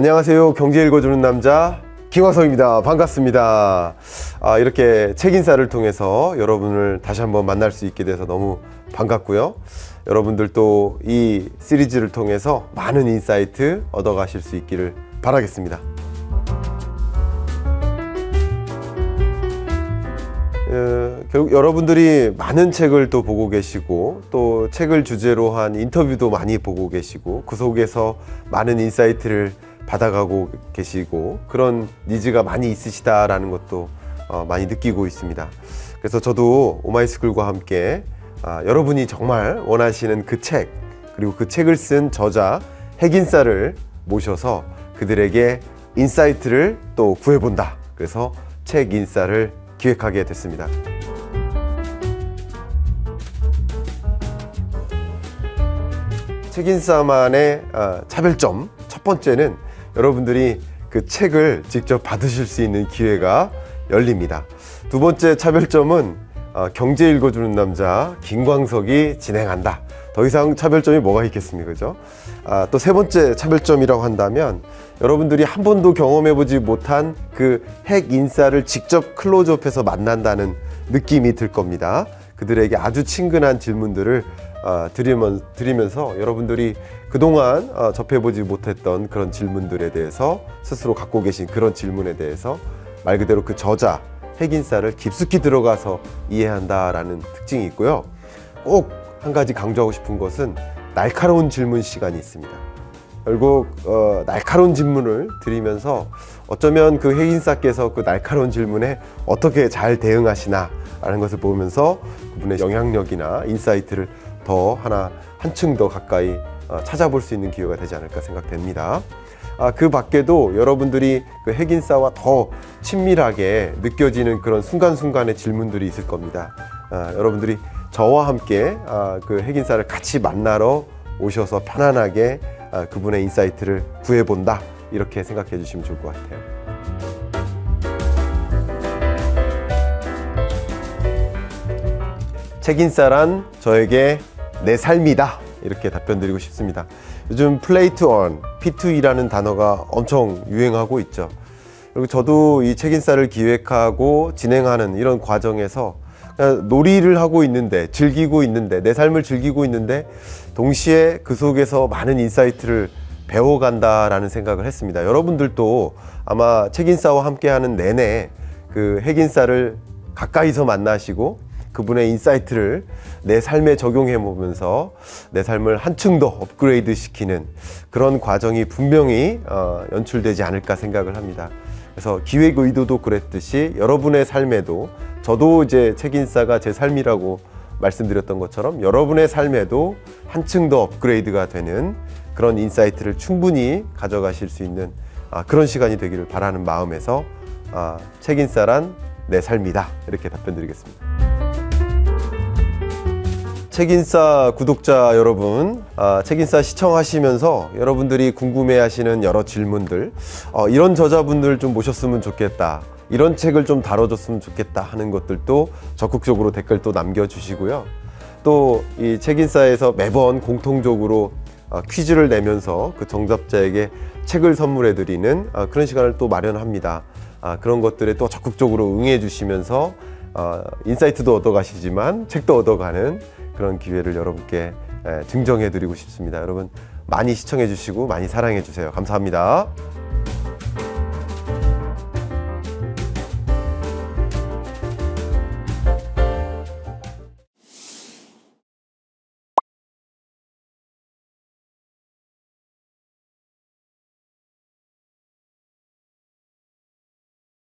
안녕하세요. 경제 읽어주는 남자 김화성입니다. 반갑습니다. 아, 이렇게 책 인사를 통해서 여러분을 다시 한번 만날 수 있게 돼서 너무 반갑고요. 여러분들도 이 시리즈를 통해서 많은 인사이트 얻어가실 수 있기를 바라겠습니다. 어, 결국 여러분들이 많은 책을 또 보고 계시고 또 책을 주제로 한 인터뷰도 많이 보고 계시고 그 속에서 많은 인사이트를 받아가고 계시고 그런 니즈가 많이 있으시다라는 것도 어, 많이 느끼고 있습니다. 그래서 저도 오마이스쿨과 함께 아, 여러분이 정말 원하시는 그 책 그리고 그 책을 쓴 저자 핵인싸를 모셔서 그들에게 인사이트를 또 구해본다. 그래서 책 인싸를 기획하게 됐습니다. 책 인싸만의 아, 차별점 첫 번째는 여러분들이 그 책을 직접 받으실 수 있는 기회가 열립니다. 두 번째 차별점은 아, 경제 읽어주는 남자 김광석이 진행한다. 더 이상 차별점이 뭐가 있겠습니까? 그죠? 아, 또 세 번째 차별점이라고 한다면 여러분들이 한 번도 경험해보지 못한 그 핵 인싸를 직접 클로즈업해서 만난다는 느낌이 들 겁니다. 그들에게 아주 친근한 질문들을 아, 드리면, 드리면서 여러분들이 그동안 아, 접해보지 못했던 그런 질문들에 대해서 스스로 갖고 계신 그런 질문에 대해서 말 그대로 그 저자, 핵인싸를 깊숙이 들어가서 이해한다라는 특징이 있고요. 꼭 한 가지 강조하고 싶은 것은 날카로운 질문 시간이 있습니다. 결국 어, 날카로운 질문을 드리면서 어쩌면 그 핵인싸께서 그 날카로운 질문에 어떻게 잘 대응하시나라는 것을 보면서 그분의 영향력이나 인사이트를 더 하나 한층 더 가까이 어, 찾아볼 수 있는 기회가 되지 않을까 생각됩니다. 아, 그 밖에도 여러분들이 그 핵인싸와 더 친밀하게 느껴지는 그런 순간순간의 질문들이 있을 겁니다. 아, 여러분들이 저와 함께 아, 그 핵인싸를 같이 만나러 오셔서 편안하게 아, 그분의 인사이트를 구해본다. 이렇게 생각해 주시면 좋을 것 같아요. 책인싸란 저에게 내 삶이다. 이렇게 답변 드리고 싶습니다. 요즘 플레이 투 원, P2E라는 단어가 엄청 유행하고 있죠. 그리고 저도 이 책인싸를 기획하고 진행하는 이런 과정에서 놀이를 하고 있는데, 즐기고 있는데, 내 삶을 즐기고 있는데, 동시에 그 속에서 많은 인사이트를 배워간다라는 생각을 했습니다. 여러분들도 아마 책인싸와 함께하는 내내 그 핵인싸를 가까이서 만나시고 그분의 인사이트를 내 삶에 적용해 보면서 내 삶을 한층 더 업그레이드 시키는 그런 과정이 분명히 어, 연출되지 않을까 생각을 합니다. 그래서 기획 의도도 그랬듯이 여러분의 삶에도 저도 이제 책인싸가 제 삶이라고 말씀드렸던 것처럼 여러분의 삶에도 한층 더 업그레이드가 되는 그런 인사이트를 충분히 가져가실 수 있는 아, 그런 시간이 되기를 바라는 마음에서 아, 책인싸란 내 삶이다 이렇게 답변드리겠습니다. 책인싸 구독자 여러분, 아, 책인싸 시청하시면서 여러분들이 궁금해하시는 여러 질문들, 어, 이런 저자분들 좀 모셨으면 좋겠다. 이런 책을 좀 다뤄줬으면 좋겠다 하는 것들도 적극적으로 댓글 또 남겨주시고요. 또 이 책인싸에서 매번 공통적으로 어, 퀴즈를 내면서 그 정답자에게 책을 선물해 드리는 어, 그런 시간을 또 마련합니다. 아, 그런 것들에 또 적극적으로 응해 주시면서 어, 인사이트도 얻어가시지만 책도 얻어가는 그런 기회를 여러분께 에, 증정해 드리고 싶습니다. 여러분 많이 시청해 주시고 많이 사랑해 주세요. 감사합니다.